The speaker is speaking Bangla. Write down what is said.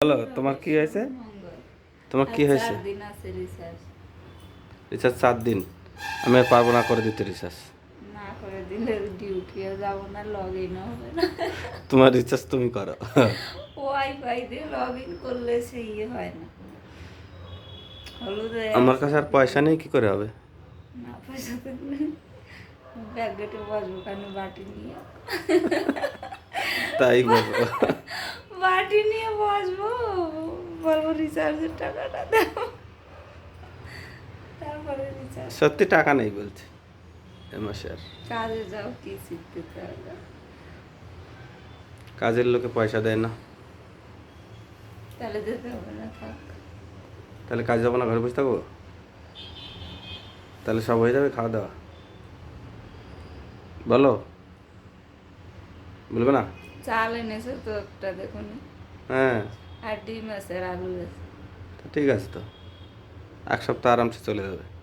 বলো তোমার কি হয়েছে? তোমার কি হয়েছে? চার রিচার্জ চার দিন। আমি আর পারব না করে দিতে রিচার্জ তোমার রিচার্জ তুমি করো। ওয়াইফাই দিয়ে লগ ইন করলে সে ইয়ে হয় না। আমার কাছে আর পয়সা নেই কি করে হবে? না পয়সা থাকলে ব্যাগেটে বসবো কেন বাটি নিয়ে? তাই বলব। বাটি নিয়ে বসবো। বলব রিচার্জের টাকাটা দাও। তারপরে রিচার্জ সত্যি টাকা নেই বলছে। এ মাসে আর। কাজে যাও কি শিখতে হবে কাজের লোকে পয়সা দেয় না। তাহলে যেতে হবে না থাক। তাহলে কাজ যাব না ঘরে বসে থাকব? তাহলে সব হয়ে যাবে খাওয়া দাওয়া? বলো। বলবে না? চাল এনেছে তো একটা দেখুন। হ্যাঁ। আর ডিম আছে আর আলু আছে। ঠিক আছে তো। এক সপ্তাহ আরামসে চলে যাবে।